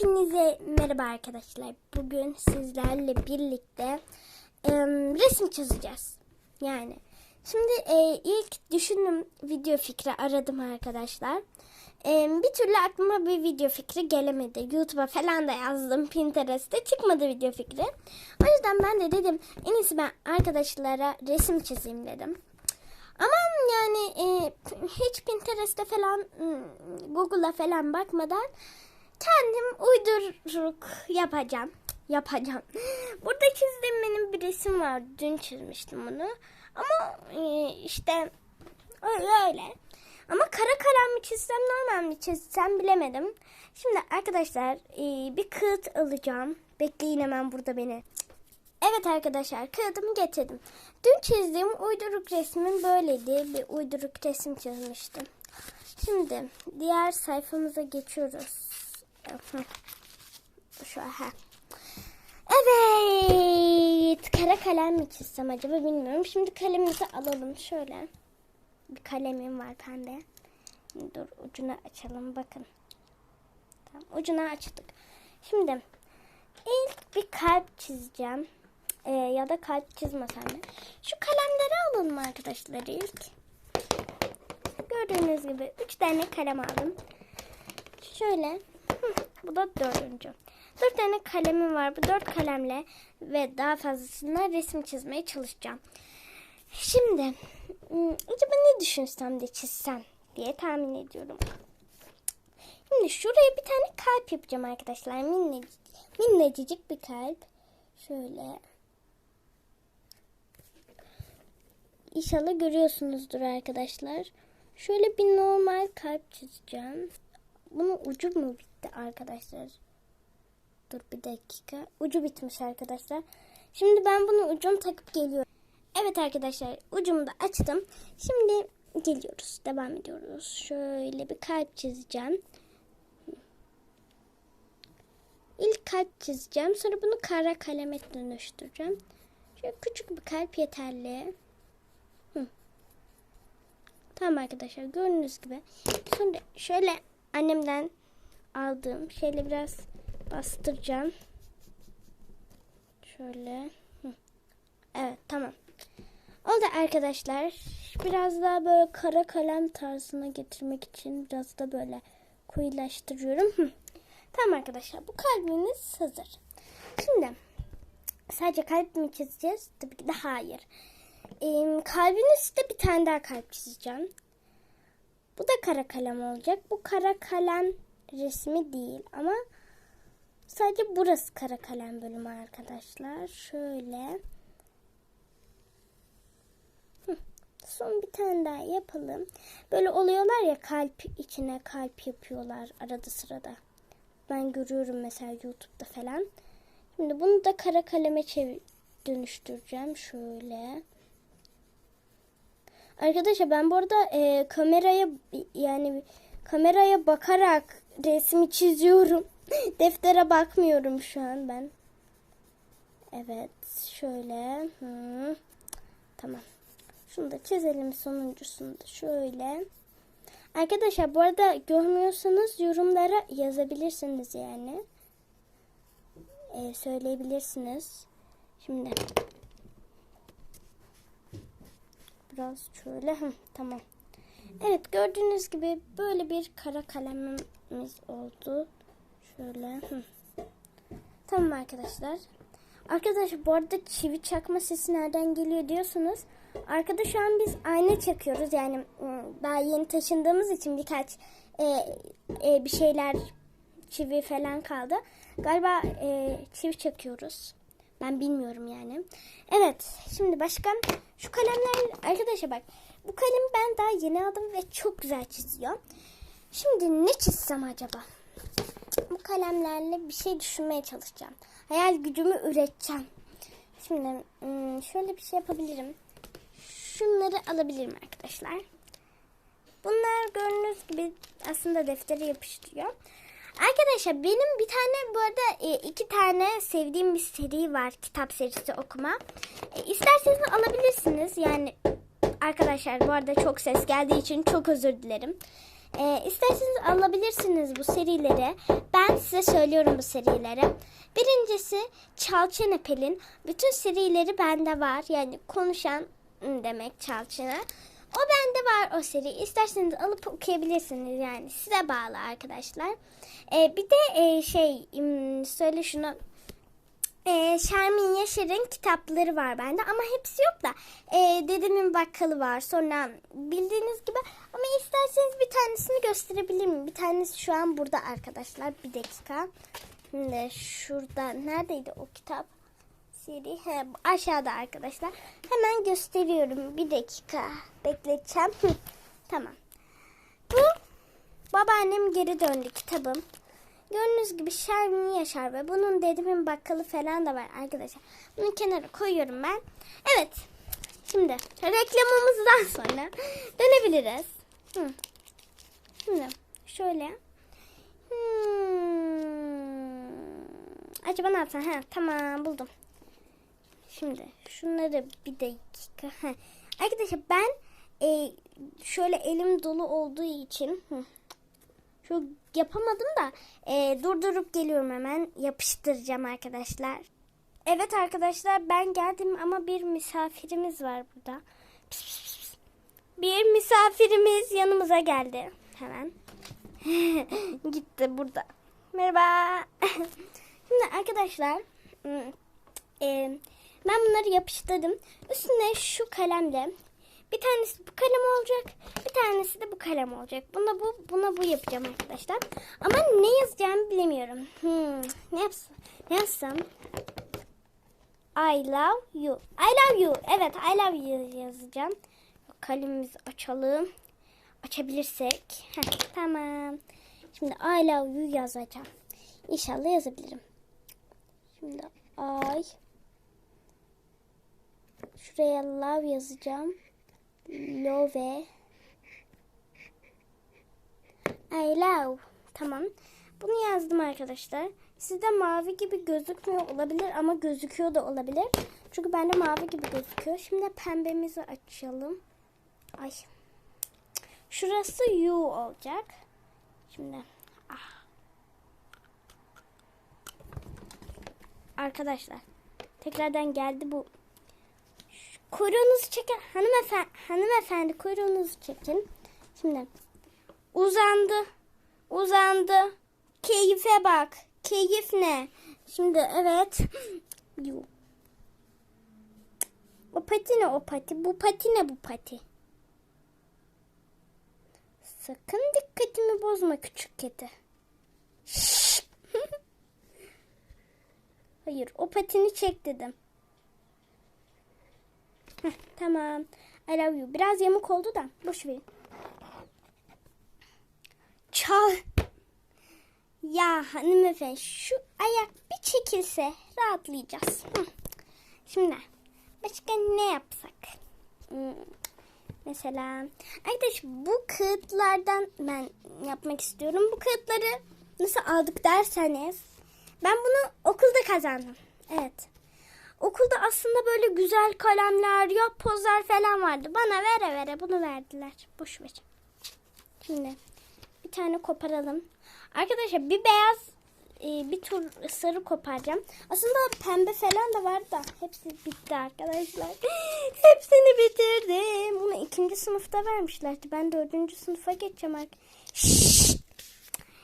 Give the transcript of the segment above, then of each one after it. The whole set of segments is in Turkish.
Hepinize merhaba arkadaşlar. Bugün sizlerle birlikte e, resim çizeceğiz. Yani şimdi e, ilk düşündüm video fikri aradım arkadaşlar. E, bir türlü aklıma bir video fikri gelemedi. YouTube'a falan da yazdım. Pinterest'te çıkmadı video fikri. O yüzden ben de dedim en iyisi ben arkadaşlara resim çizeyim dedim. Ama yani e, hiç Pinterest'te falan hmm, Google'a falan bakmadan kendim uyduruk yapacağım. Yapacağım. Burada çizdiğim benim bir resim var. Dün çizmiştim bunu. Ama e, işte öyle. Ama kara kalem mi çizsem normal mi çizsem bilemedim. Şimdi arkadaşlar e, bir kağıt alacağım. Bekleyin hemen burada beni. Evet arkadaşlar kağıdımı getirdim. Dün çizdiğim uyduruk resmim böyleydi. Bir uyduruk resim çizmiştim. Şimdi diğer sayfamıza geçiyoruz. Şu ha. Evet. Kara kalem mi çizsem acaba bilmiyorum. Şimdi kalemimizi alalım şöyle. Bir kalemim var pembe. Dur ucunu açalım bakın. Tamam, ucunu açtık. Şimdi ilk bir kalp çizeceğim. Ee, ya da kalp çizmesem de. Şu kalemleri alalım arkadaşlar ilk. Gördüğünüz gibi 3 tane kalem aldım. Şöyle. Bu da dördüncü. Dört tane kalemim var. Bu dört kalemle ve daha fazlasıyla resim çizmeye çalışacağım. Şimdi acaba ne düşünsem de çizsem diye tahmin ediyorum. Şimdi şuraya bir tane kalp yapacağım arkadaşlar. Minnecik, minnecik bir kalp. Şöyle. İnşallah görüyorsunuzdur arkadaşlar. Şöyle bir normal kalp çizeceğim. Bunun ucu mu bitti arkadaşlar? Dur bir dakika. Ucu bitmiş arkadaşlar. Şimdi ben bunu ucunu takıp geliyorum. Evet arkadaşlar ucumu da açtım. Şimdi geliyoruz. Devam ediyoruz. Şöyle bir kalp çizeceğim. İlk kalp çizeceğim. Sonra bunu kara kaleme dönüştüreceğim. Şöyle küçük bir kalp yeterli. Hı. Tamam arkadaşlar gördüğünüz gibi. Sonra şöyle annemden aldığım şeyle biraz bastıracağım. Şöyle. Evet tamam. Oldu arkadaşlar. Biraz daha böyle kara kalem tarzına getirmek için biraz da böyle koyulaştırıyorum. Tamam arkadaşlar bu kalbimiz hazır. Şimdi sadece kalp mi çizeceğiz? Tabii ki de hayır. Ee, kalbin üstünde bir tane daha kalp çizeceğim. Bu da kara kalem olacak. Bu kara kalem resmi değil ama sadece burası kara kalem bölümü arkadaşlar. Şöyle. Son bir tane daha yapalım. Böyle oluyorlar ya kalp içine kalp yapıyorlar arada sırada. Ben görüyorum mesela YouTube'da falan. Şimdi bunu da kara kaleme çevir dönüştüreceğim. Şöyle. Arkadaşlar ben burada e, kameraya yani kameraya bakarak resmi çiziyorum. Deftere bakmıyorum şu an ben. Evet şöyle. Hı. Tamam. Şunu da çizelim sonuncusunu da şöyle. Arkadaşlar bu arada görmüyorsanız yorumlara yazabilirsiniz yani. Ee, söyleyebilirsiniz. Şimdi biraz şöyle hı, tamam. Evet gördüğünüz gibi böyle bir kara kalemimiz oldu. Şöyle. Tamam arkadaşlar. Arkadaşlar bu arada çivi çakma sesi nereden geliyor diyorsunuz. Arkada şu an biz ayna çakıyoruz. Yani ıı, daha yeni taşındığımız için birkaç e, e, bir şeyler çivi falan kaldı. Galiba e, çivi çakıyoruz. Ben bilmiyorum yani. Evet. Şimdi başka şu kalemler arkadaşlar bak. Bu kalemi ben daha yeni aldım ve çok güzel çiziyor. Şimdi ne çizsem acaba? Bu kalemlerle bir şey düşünmeye çalışacağım. Hayal gücümü üreteceğim. Şimdi ım, şöyle bir şey yapabilirim. Şunları alabilirim arkadaşlar. Bunlar gördüğünüz gibi aslında deftere yapıştırıyor. Arkadaşlar benim bir tane bu arada e, iki tane sevdiğim bir seri var. Kitap serisi okuma. E, isterseniz alabilirsiniz. Yani arkadaşlar bu arada çok ses geldiği için çok özür dilerim. Ee, isterseniz alabilirsiniz bu serileri. Ben size söylüyorum bu serileri. Birincisi Çalçın Pelin. Bütün serileri bende var. Yani konuşan demek Çalçın'a. O bende var o seri. İsterseniz alıp okuyabilirsiniz yani. Size bağlı arkadaşlar. Ee, bir de e, şey ım, söyle şunu e, Şermin Yaşar'ın kitapları var bende ama hepsi yok da e, dedemin bakkalı var sonra bildiğiniz gibi ama isterseniz bir tanesini gösterebilirim. Bir tanesi şu an burada arkadaşlar bir dakika. Şimdi şurada neredeydi o kitap? Seri he, aşağıda arkadaşlar. Hemen gösteriyorum bir dakika bekleteceğim. Tamam. Bu babaannem geri döndü kitabım. Gördüğünüz gibi Şermin Yaşar ve bunun dedemin bakkalı falan da var arkadaşlar. Bunu kenara koyuyorum ben. Evet. Şimdi reklamımızdan sonra dönebiliriz. Hı. Şimdi şöyle. Hmm. Acaba ne yapsam? Ha, tamam buldum. Şimdi şunları bir dakika. Ha. Arkadaşlar ben e, şöyle elim dolu olduğu için hı, şu yapamadım da e, durdurup geliyorum hemen yapıştıracağım arkadaşlar. Evet arkadaşlar ben geldim ama bir misafirimiz var burada. Pıs pıs pıs. Bir misafirimiz yanımıza geldi. Hemen. Gitti burada. Merhaba. Şimdi arkadaşlar hmm, e, ben bunları yapıştırdım. Üstüne şu kalemle bir tanesi bu kalem olacak. Bir tanesi de bu kalem olacak. Buna bu buna bu yapacağım arkadaşlar. Ama ne yazacağımı bilemiyorum. Hmm, ne yapsam? Ne yazsam? I love you. I love you. Evet I love you yazacağım. Kalemimizi açalım. Açabilirsek. Heh, tamam. Şimdi I love you yazacağım. İnşallah yazabilirim. Şimdi I Şuraya love yazacağım. Love. I love. Tamam. Bunu yazdım arkadaşlar. Sizde mavi gibi gözükmüyor olabilir ama gözüküyor da olabilir. Çünkü bende mavi gibi gözüküyor. Şimdi pembemizi açalım. Ay. Şurası U olacak. Şimdi. Ah. Arkadaşlar. Tekrardan geldi bu kuyruğunuzu çekin. Hanımefendi, hanımefendi kuyruğunuzu çekin. Şimdi uzandı. Uzandı. Keyfe bak. Keyif ne? Şimdi evet. O pati ne o pati? Bu pati ne bu pati? Sakın dikkatimi bozma küçük kedi. Hayır o patini çek dedim. Heh, tamam. I love you. Biraz yamuk oldu da. Boş verin. Çal. Ya hanımefendi şu ayak bir çekilse rahatlayacağız. Şimdi başka ne yapsak? Hmm. Mesela arkadaş bu kağıtlardan ben yapmak istiyorum. Bu kağıtları nasıl aldık derseniz ben bunu okulda kazandım. Evet. Okulda aslında böyle güzel kalemler, yapbozlar falan vardı. Bana vere vere bunu verdiler. Boş ver. Şimdi bir tane koparalım. Arkadaşlar bir beyaz e, bir tur sarı koparacağım. Aslında pembe falan da vardı da hepsi bitti arkadaşlar. Hepsini bitirdim. Bunu ikinci sınıfta vermişlerdi. Ben dördüncü sınıfa geçeceğim. Şşş.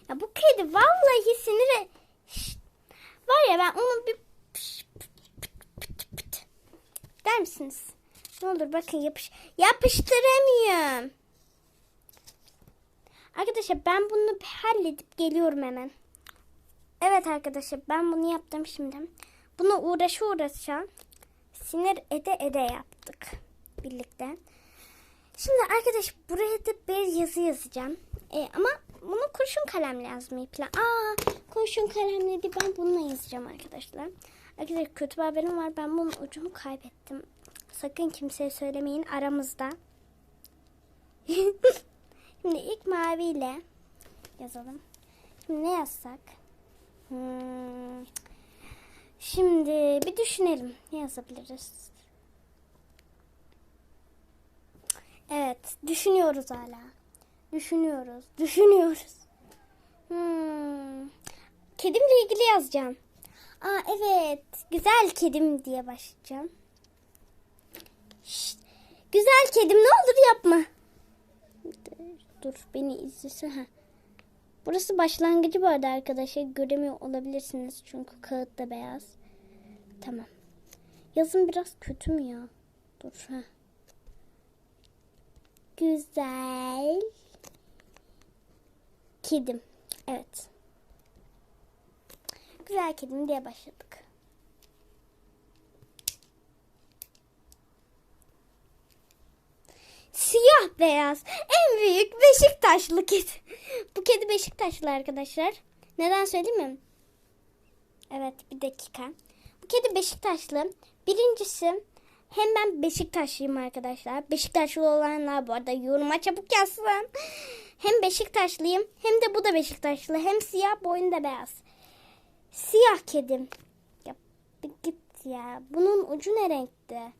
Ya bu kedi vallahi sinire. Şşt. Var ya ben onu bir der misiniz? Ne olur bakın yapış yapıştıramıyorum. Arkadaşlar ben bunu halledip geliyorum hemen. Evet arkadaşlar ben bunu yaptım şimdi. Buna uğraşı uğraşa sinir ede ede yaptık birlikte. Şimdi arkadaş buraya da bir yazı yazacağım. E, ama bunu kurşun kalemle yazmayı plan. Aa kurşun kalemle de ben bununla yazacağım arkadaşlar. Arkadaşlar kötü bir haberim var. Ben bunun ucunu kaybettim. Sakın kimseye söylemeyin aramızda. Şimdi ilk maviyle yazalım. Şimdi ne yazsak? Hmm. Şimdi bir düşünelim. Ne yazabiliriz? Evet, düşünüyoruz hala. Düşünüyoruz. Düşünüyoruz. Hmm. Kedimle ilgili yazacağım. Aa evet. Güzel kedim diye başlayacağım. Şşt, güzel kedim ne olur yapma. Dur beni izlese. Ha. Burası başlangıcı bu arada arkadaşlar. Göremiyor olabilirsiniz çünkü kağıt da beyaz. Tamam. Yazım biraz kötü mü ya? Dur ha. Güzel. Kedim. Evet. Güzel kedim diye başladık. Siyah beyaz. En büyük Beşiktaşlı kedi. Bu kedi Beşiktaşlı arkadaşlar. Neden söyleyeyim mi? Evet bir dakika. Bu kedi Beşiktaşlı. Birincisi hem ben Beşiktaşlıyım arkadaşlar. Beşiktaşlı olanlar bu arada yoruma çabuk yazsın. Hem Beşiktaşlıyım hem de bu da Beşiktaşlı. Hem siyah boynu da beyaz. Siyah kedim. Ya git ya. Bunun ucu ne renkte?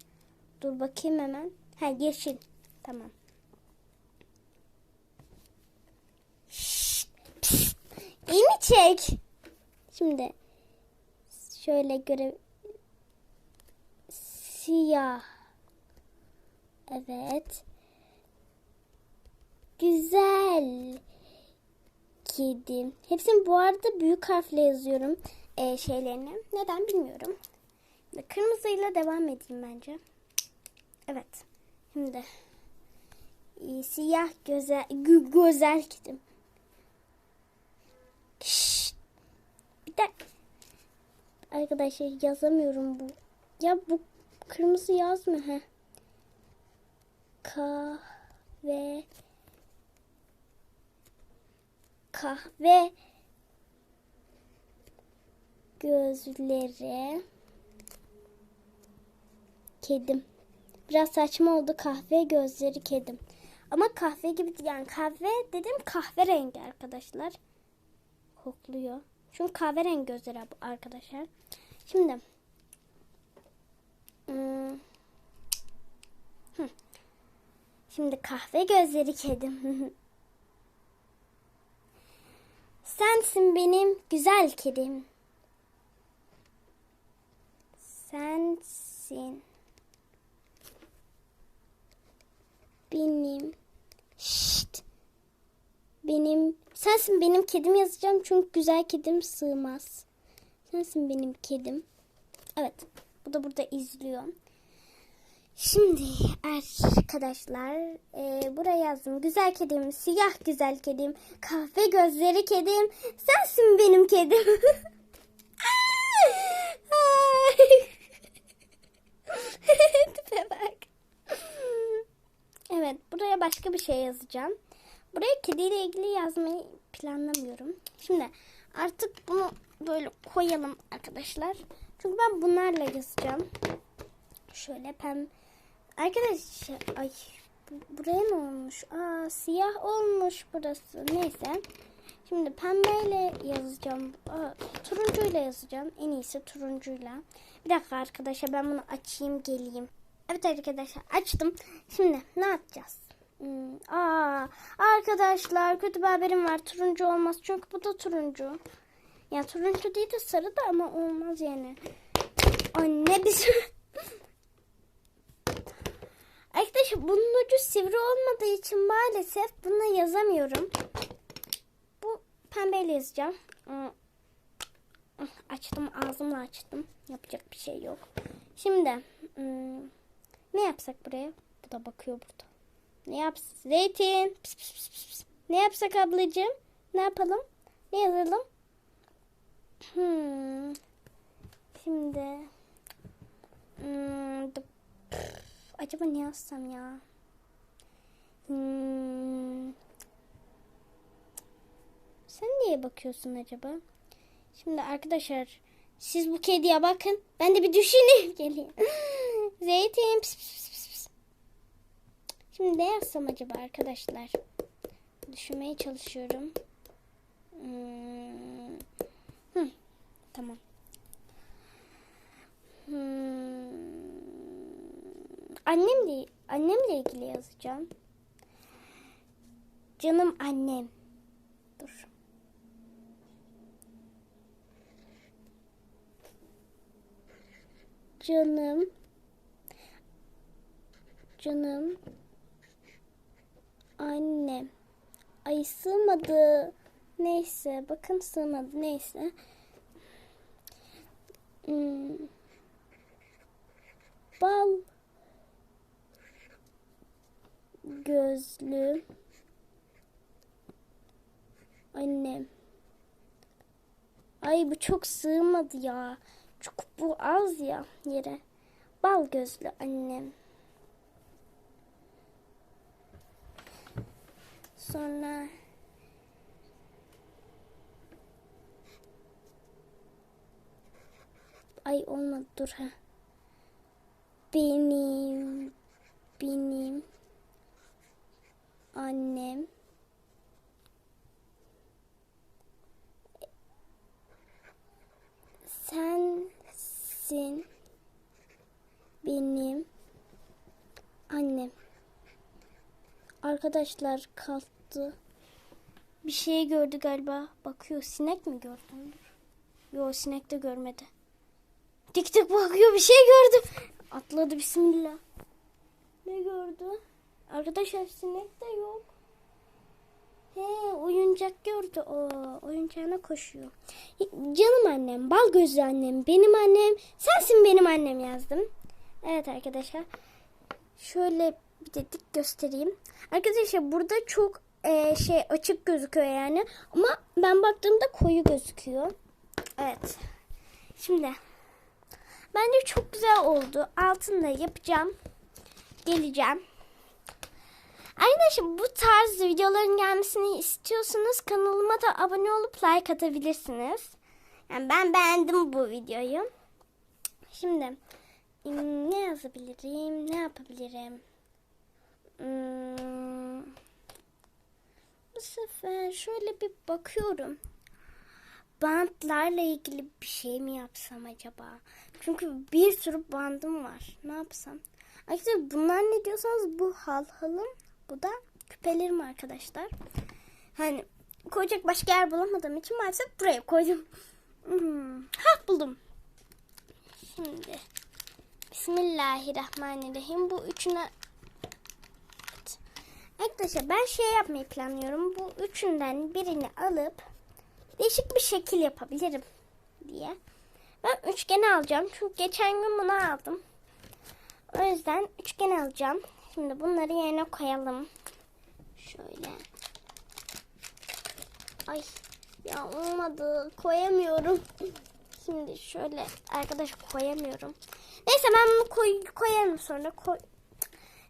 Dur bakayım hemen. Ha yeşil. Tamam. Şşt. İyi çek? Şimdi şöyle göre siyah. Evet. Güzel. Kedim. Hepsini bu arada büyük harfle yazıyorum e, şeylerini. Neden bilmiyorum. Kırmızıyla devam edeyim bence. Evet. Şimdi e, siyah güzel gü, güzel kedim. Şşt. Bir de arkadaşlar yazamıyorum bu. Ya bu kırmızı yaz mı? He. Kahve kahve gözleri kedim. Biraz saçma oldu kahve gözleri kedim. Ama kahve gibi yani kahve dedim kahverengi arkadaşlar. Kokluyor. Çünkü kahverengi gözleri arkadaşlar. Şimdi hı. Şimdi kahve gözleri kedim. Sensin benim güzel kedim. Sensin benim Şşt. Benim sensin benim kedim yazacağım çünkü güzel kedim sığmaz. Sensin benim kedim. Evet. Bu da burada izliyor. Şimdi arkadaşlar e, buraya yazdım. Güzel kedim, siyah güzel kedim, kahve gözleri kedim, sensin benim kedim. Bak. Evet buraya başka bir şey yazacağım. Buraya kediyle ilgili yazmayı planlamıyorum. Şimdi artık bunu böyle koyalım arkadaşlar. Çünkü ben bunlarla yazacağım. Şöyle pem Arkadaşlar ay bu- buraya ne olmuş? Aa siyah olmuş burası. Neyse. Şimdi pembeyle yazacağım. Aa, turuncuyla yazacağım. En iyisi turuncuyla. Bir dakika arkadaşlar ben bunu açayım geleyim. Evet arkadaşlar açtım. Şimdi ne yapacağız? Hmm, aa, arkadaşlar kötü bir haberim var. Turuncu olmaz. Çünkü bu da turuncu. Ya turuncu değil de sarı da ama olmaz yani. Anne biz... Arkadaşlar bunun ucu sivri olmadığı için maalesef buna yazamıyorum. Bu pembeyle yazacağım. Hmm. Açtım ağzımla açtım. Yapacak bir şey yok. Şimdi hmm, ne yapsak buraya? Bu da bakıyor burada. Ne yapsak? Zeytin. Pis, pis, pis, pis. Ne yapsak ablacığım? Ne yapalım? Ne yazalım? Hmm. Şimdi hmm, acaba ne yazsam ya? Hmm. Sen niye bakıyorsun acaba? Şimdi arkadaşlar siz bu kediye bakın. Ben de bir düşüneyim geleyim. Zeytin. Pis, pis, pis, pis. Şimdi ne yazsam acaba arkadaşlar? Düşünmeye çalışıyorum. Hmm. Hı, tamam. Hmm. Annemle annemle ilgili yazacağım. Canım annem. Dur. Canım. Canım. Annem. Ay sığmadı. Neyse bakın sığmadı neyse. Hmm. Bal gözlü annem. Ay bu çok sığmadı ya. Çok bu az ya yere. Bal gözlü annem. Sonra Ay olmadı dur ha. Benim benim annem sensin benim annem. Arkadaşlar kalktı. Bir şey gördü galiba. Bakıyor. Sinek mi gördün? Yok sinek de görmedi. Dik dik bakıyor bir şey gördü. Atladı bismillah. Ne gördü? Arkadaşlar sinek de yok. He oyuncak gördü o. Oyuncağına koşuyor. Canım annem, bal gözlü annem, benim annem, sensin benim annem yazdım. Evet arkadaşlar. Şöyle bir de dik göstereyim. Arkadaşlar burada çok e, şey açık gözüküyor yani. Ama ben baktığımda koyu gözüküyor. Evet. Şimdi bence çok güzel oldu. Altında yapacağım. Geleceğim. Arkadaşlar bu tarz videoların gelmesini istiyorsanız kanalıma da abone olup like atabilirsiniz. Yani ben beğendim bu videoyu. Şimdi ne yazabilirim? Ne yapabilirim? Hmm, bu sefer şöyle bir bakıyorum. Bantlarla ilgili bir şey mi yapsam acaba? Çünkü bir sürü bandım var. Ne yapsam? Arkadaşlar bunlar ne diyorsanız bu hal halım. Bu da küpelerim arkadaşlar. Hani koyacak başka yer bulamadığım için maalesef buraya koydum. Hmm. Ha buldum. Şimdi Bismillahirrahmanirrahim. Bu üçüne Evet. Arkadaşlar ben şey yapmayı planlıyorum. Bu üçünden birini alıp değişik bir şekil yapabilirim diye. Ben üçgen alacağım. Çünkü geçen gün bunu aldım. O yüzden üçgen alacağım. Şimdi bunları yerine koyalım. Şöyle. Ay ya olmadı. Koyamıyorum. Şimdi şöyle arkadaş koyamıyorum. Neyse ben bunu koy, koyarım sonra. Koy.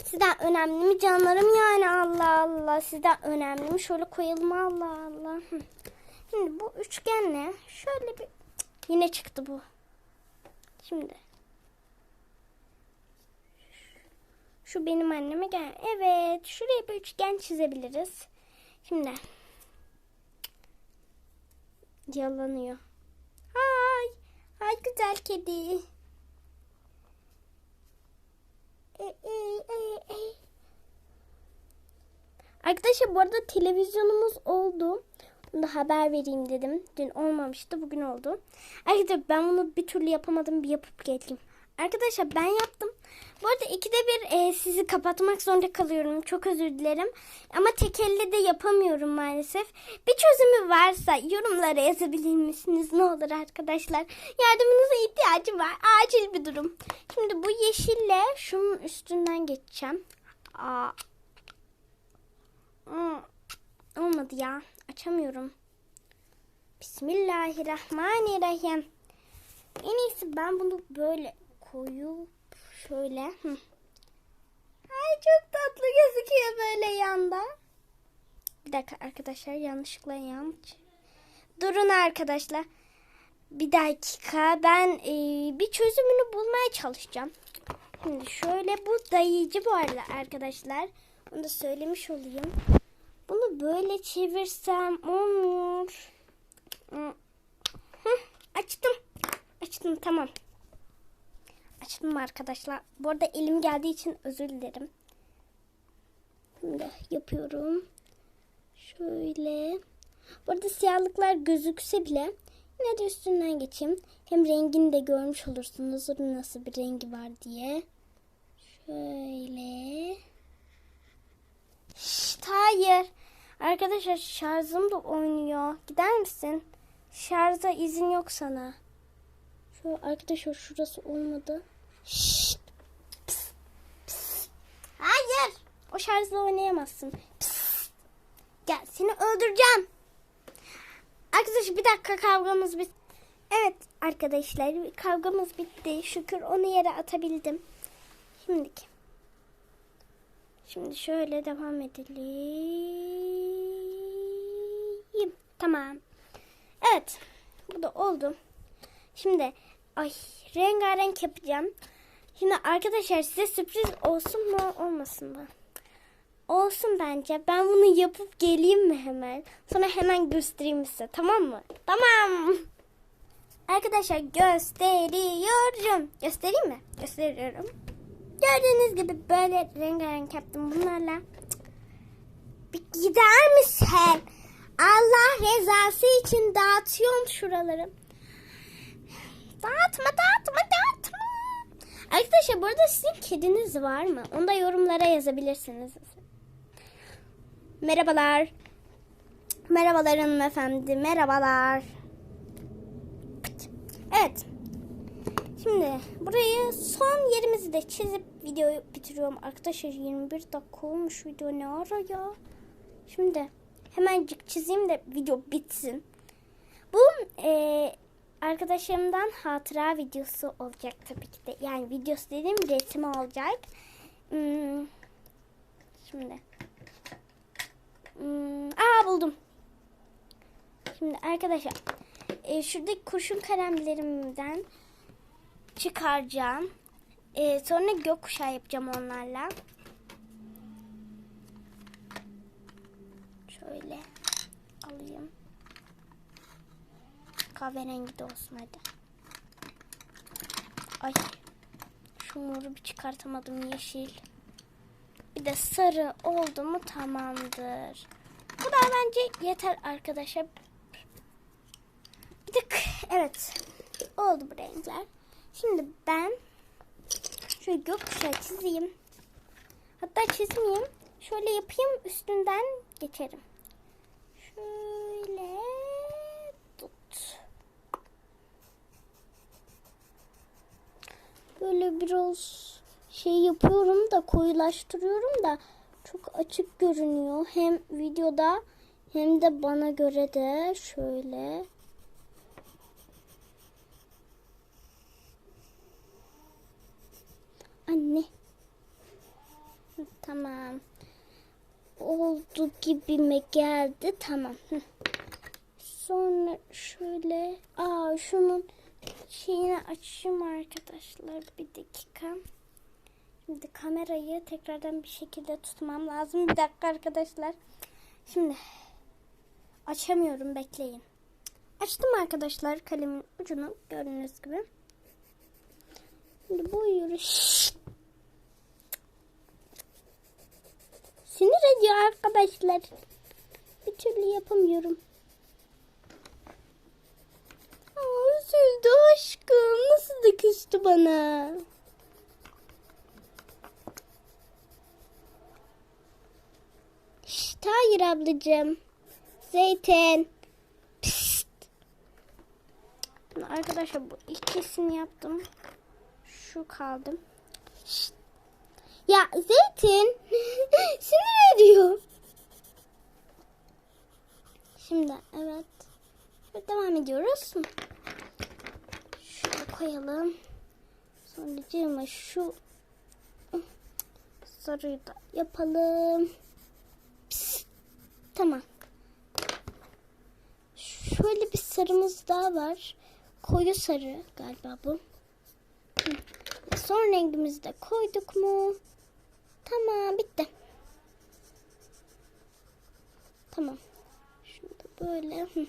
Sizden önemli mi canlarım yani Allah Allah. Sizden önemli mi? Şöyle koyalım Allah Allah. Şimdi bu üçgenle şöyle bir yine çıktı bu. Şimdi Şu benim anneme gel. Evet. Şuraya bir üçgen çizebiliriz. Şimdi. Yalanıyor. Hay. Hay güzel kedi. Arkadaşlar bu arada televizyonumuz oldu. Bunu da haber vereyim dedim. Dün olmamıştı. Bugün oldu. Arkadaşlar ben bunu bir türlü yapamadım. Bir yapıp geleyim. Arkadaşlar ben yaptım. Bu arada ikide bir e, sizi kapatmak zorunda kalıyorum. Çok özür dilerim. Ama tek elle de yapamıyorum maalesef. Bir çözümü varsa yorumlara yazabilir misiniz? Ne olur arkadaşlar. Yardımınıza ihtiyacım var. Acil bir durum. Şimdi bu yeşille şunun üstünden geçeceğim. Aa. Olmadı ya. Açamıyorum. Bismillahirrahmanirrahim. En iyisi ben bunu böyle koyup şöyle. Ay çok tatlı gözüküyor böyle yanda. Bir dakika arkadaşlar yanlışlıkla yanlış. Durun arkadaşlar. Bir dakika ben e, bir çözümünü bulmaya çalışacağım. Şimdi şöyle bu dayayıcı bu arada arkadaşlar. Onu da söylemiş olayım. Bunu böyle çevirsem olmuyor. Hı, açtım. Açtım tamam. Açtım arkadaşlar. Bu arada elim geldiği için özür dilerim. Şimdi yapıyorum. Şöyle. Burada siyahlıklar gözükse bile yine de üstünden geçeyim. Hem rengini de görmüş olursunuz. Nasıl bir rengi var diye. Şöyle. Şşt, hayır. Arkadaşlar şarjım da oynuyor. Gider misin? Şarja izin yok sana. Şu arkadaşlar şurası olmadı. Şşt. Pıs, pıs. Hayır. O şarjla oynayamazsın. Pıs. Gel seni öldüreceğim. Arkadaşlar bir dakika kavgamız bitti. Evet arkadaşlar kavgamız bitti. Şükür onu yere atabildim. Şimdiki. Şimdi şöyle devam edelim. Tamam. Evet. Bu da oldu. Şimdi ay rengarenk yapacağım. Şimdi arkadaşlar size sürpriz olsun mu olmasın mı? Olsun bence. Ben bunu yapıp geleyim mi hemen? Sonra hemen göstereyim size. Tamam mı? Tamam. Arkadaşlar gösteriyorum. Göstereyim mi? Gösteriyorum. Gördüğünüz gibi böyle rengarenk yaptım bunlarla. Bir gider misin? Allah rızası için dağıtıyorum şuraları. Dağıtma dağıtma dağıtma. Arkadaşlar burada sizin kediniz var mı? Onu da yorumlara yazabilirsiniz. Merhabalar. Merhabalar hanımefendi. Merhabalar. Evet. Şimdi burayı son yerimizi de çizip videoyu bitiriyorum. Arkadaşlar 21 dakika olmuş video ne ara ya. Şimdi hemencik çizeyim de video bitsin. Bu e, arkadaşlarımdan hatıra videosu olacak tabii ki de. Yani videosu dediğim resmi olacak. Hmm, şimdi. Hmm, aa buldum. Şimdi arkadaşlar e, şuradaki kurşun kalemlerimden çıkaracağım. E, sonra gökkuşağı yapacağım onlarla. Şöyle alayım. Kahverengi de olsun hadi. Ay şu moru bir çıkartamadım yeşil. Bir de sarı oldu mu tamamdır. Bu da bence yeter arkadaşlar. Bir de evet oldu bu renkler. Şimdi ben şöyle gökkuşağı çizeyim. Hatta çizmeyeyim. Şöyle yapayım üstünden geçerim. Şöyle Böyle biraz şey yapıyorum da koyulaştırıyorum da çok açık görünüyor. Hem videoda hem de bana göre de şöyle. Anne. Tamam. Oldu gibime geldi. Tamam. Sonra şöyle. Aa şunun şeyini açayım arkadaşlar. Bir dakika. Şimdi kamerayı tekrardan bir şekilde tutmam lazım. Bir dakika arkadaşlar. Şimdi açamıyorum bekleyin. Açtım arkadaşlar kalemin ucunu gördüğünüz gibi. Şimdi boyuyoruz. Şşt. Sinir ediyor arkadaşlar. Bir türlü yapamıyorum. Aa, aşkım. Nasıl da küstü bana. Şşt, hayır ablacığım. Zeytin. Pişt. Arkadaşlar bu ikisini yaptım. Şu kaldım. Şşt. Ya Zeytin sinir ediyor. Şimdi evet. Devam ediyoruz. Şöyle koyalım. Sonra şu sarıyı da yapalım. Pişt. Tamam. Şöyle bir sarımız daha var. Koyu sarı galiba bu. Son rengimizi de koyduk mu? Tamam bitti. Tamam. Şunu böyle. Hı.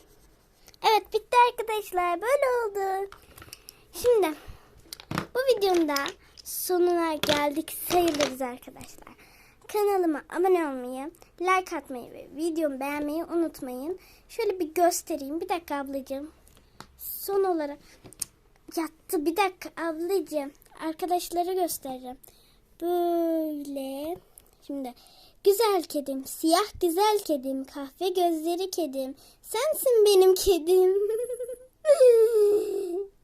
Evet bitti arkadaşlar. Böyle oldu. Şimdi bu videonun da sonuna geldik sayılırız arkadaşlar. kanalıma abone olmayı, like atmayı ve videomu beğenmeyi unutmayın. Şöyle bir göstereyim. Bir dakika ablacığım. Son olarak yattı. Bir dakika ablacığım. Arkadaşlara göstereceğim. Böyle. Şimdi güzel kedim, siyah güzel kedim, kahve gözleri kedim. Sensin benim kedim.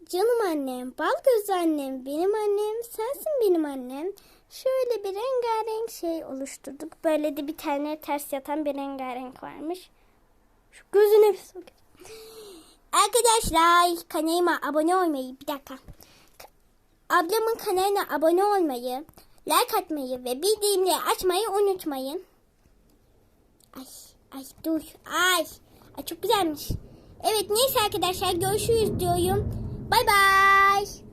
Canım annem, bal gözlü annem, benim annem, sensin benim annem. Şöyle bir rengarenk şey oluşturduk. Böyle de bir tane ters yatan bir rengarenk varmış. Şu gözüne bir sok. Arkadaşlar kanalıma abone olmayı bir dakika. Ablamın kanalına abone olmayı, like atmayı ve bildirimleri açmayı unutmayın. Ay, ay dur. Ay, ay çok güzelmiş. Evet neyse arkadaşlar görüşürüz diyorum. Bay bay.